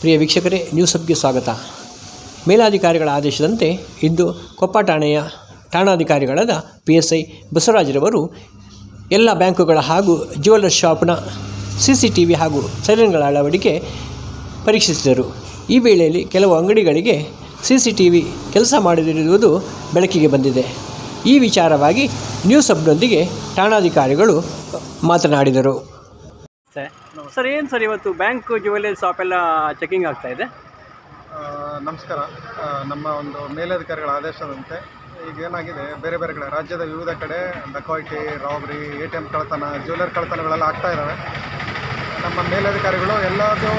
ಪ್ರಿಯ ವೀಕ್ಷಕರೇ ನ್ಯೂಸ್ ಹಬ್ಗೆ ಸ್ವಾಗತ. ಮೇಲಾಧಿಕಾರಿಗಳ ಆದೇಶದಂತೆ ಇಂದು ಕೊಪ್ಪ ಠಾಣೆಯ ಠಾಣಾಧಿಕಾರಿಗಳಾದ ಪಿ ಎಸ್ ಐ ಬಸವರಾಜರವರು ಎಲ್ಲ ಬ್ಯಾಂಕುಗಳ ಹಾಗೂ ಜ್ಯುವೆಲ್ಲರ್ ಶಾಪ್ನ ಸಿ ಸಿ ಟಿ ವಿ ಹಾಗೂ ಸೈರನ್ಗಳ ಅಳವಡಿಕೆ ಪರೀಕ್ಷಿಸಿದರು. ಈ ವೇಳೆಯಲ್ಲಿ ಕೆಲವು ಅಂಗಡಿಗಳಿಗೆ ಸಿ ಸಿ ಟಿ ವಿ ಕೆಲಸ ಮಾಡದಿರುವುದು ಬೆಳಕಿಗೆ ಬಂದಿದೆ. ಈ ವಿಚಾರವಾಗಿ ನ್ಯೂಸ್ ಹಬ್ನೊಂದಿಗೆ ಠಾಣಾಧಿಕಾರಿಗಳು ಮಾತನಾಡಿದರು. ಸರ್ ಸರ್, ಏನು ಸರ್ ಇವತ್ತು ಬ್ಯಾಂಕ್ ಜ್ಯುವೆಲ್ಲರಿ ಶಾಪ್ ಎಲ್ಲ ಚೆಕಿಂಗ್ ಆಗ್ತಾ ಇದೆ? ನಮಸ್ಕಾರ. ನಮ್ಮ ಒಂದು ಮೇಲಧಿಕಾರಿಗಳ ಆದೇಶದಂತೆ ಈಗ ಏನಾಗಿದೆ, ಬೇರೆ ಬೇರೆ ಕಡೆ, ರಾಜ್ಯದ ವಿವಿಧ ಕಡೆ dacoity robbery A T M ಕಳ್ತನ ಜ್ಯುವೆಲರ್ ಕಳ್ತನಗಳೆಲ್ಲ ಆಗ್ತಾ ಇದ್ದಾವೆ ನಮ್ಮ ಮೇಲಧಿಕಾರಿಗಳು ಎಲ್ಲದು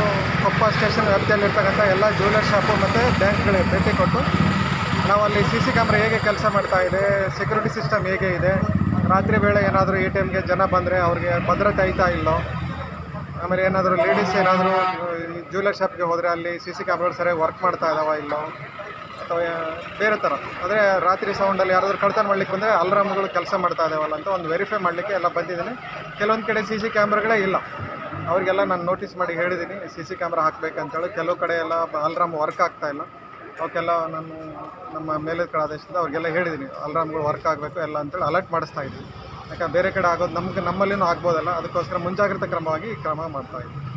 ಕೊಪ್ಪ ಸ್ಟೇಷನ್ ವ್ಯಾಪ್ತಿಯಲ್ಲಿರ್ತಕ್ಕಂಥ ಎಲ್ಲ ಜ್ಯುವೆಲರ್ ಶಾಪು ಮತ್ತು ಬ್ಯಾಂಕ್ಗಳಿಗೆ ಭೇಟಿ ಕೊಟ್ಟು ನಾವು ಅಲ್ಲಿ ಸಿ ಸಿ ಕ್ಯಾಮ್ರಾ ಹೇಗೆ ಕೆಲಸ ಮಾಡ್ತಾ ಇದೆ ಸೆಕ್ಯೂರಿಟಿ ಸಿಸ್ಟಮ್ ಹೇಗೆ ಇದೆ, ರಾತ್ರಿ ವೇಳೆ ಏನಾದರೂ ಎ ಟಿ ಎಮ್ಗೆ ಜನ ಬಂದರೆ ಅವ್ರಿಗೆ ಭದ್ರತೆ ಐತಾ ಇಲ್ಲೋ ಆಮೇಲೆ ಏನಾದರೂ ಲೇಡೀಸ್ ಏನಾದರೂ ಜ್ಯುವೆಲರ್ ಶಾಪ್ಗೆ ಹೋದರೆ ಅಲ್ಲಿ ಸಿ ಸಿ ಕ್ಯಾಮ್ರಾಗಳು ಸರಿಯಾಗಿ ವರ್ಕ್ ಮಾಡ್ತಾ ಇದಾವ ಇಲ್ಲೋ? ಅಥವಾ ಬೇರೆ ಥರ ಅಂದರೆ ರಾತ್ರಿ ಸೌಂಡಲ್ಲಿ ಯಾರಾದರೂ ಕಳ್ತನ ಮಾಡಲಿಕ್ಕೆ ಬಂದರೆ ಅಲ್ರಾಮ್ಗಳು ಕೆಲಸ ಮಾಡ್ತಾ ಇದಾವಲ್ಲ ಅಂತ ಒಂದು ವೆರಿಫೈ ಮಾಡಲಿಕ್ಕೆ ಎಲ್ಲ ಬಂದಿದ್ದೀನಿ. ಕೆಲವೊಂದು ಕಡೆ ಸಿ ಸಿ ಕ್ಯಾಮ್ರಾಗಳೇ ಇಲ್ಲ. ಅವರಿಗೆಲ್ಲ ನಾನು ನೋಟಿಸ್ ಮಾಡಿ ಹೇಳಿದ್ದೀನಿ ಸಿ ಸಿ ಕ್ಯಾಮ್ರಾ ಹಾಕಬೇಕಂತೇಳಿ. ಕೆಲವು ಕಡೆ ಎಲ್ಲ ಅಲ್ರಾಮ್ ವರ್ಕ್ ಆಗ್ತಾ ಇಲ್ಲ. ಅವಕ್ಕೆಲ್ಲ ನಾನು ನಮ್ಮ ಮೇಲಧಿಕಾರಿ ಆದೇಶದಿಂದ ಅವ್ರಿಗೆಲ್ಲ ಹೇಳಿದ್ದೀನಿ ಅಲ್ರಾಮ್ಗಳು ವರ್ಕ್ ಆಗಬೇಕು ಎಲ್ಲ ಅಂತೇಳಿ ಅಲರ್ಟ್ ಮಾಡಿಸ್ತಾ ಇದ್ದೀನಿ. ಯಾಕಂದ್ರೆ ಬೇರೆ ಕಡೆ ಆಗೋದು ನಮ್ಗೆ ನಮ್ಮಲ್ಲಿನೂ ಆಗ್ಬೋದಲ್ಲ ಅದಕ್ಕೋಸ್ಕರ ಮುಂಜಾಗ್ರತಾ ಕ್ರಮವಾಗಿ ಕ್ರಮ ಮಾಡ್ತಾ ಇದ್ದೀನಿ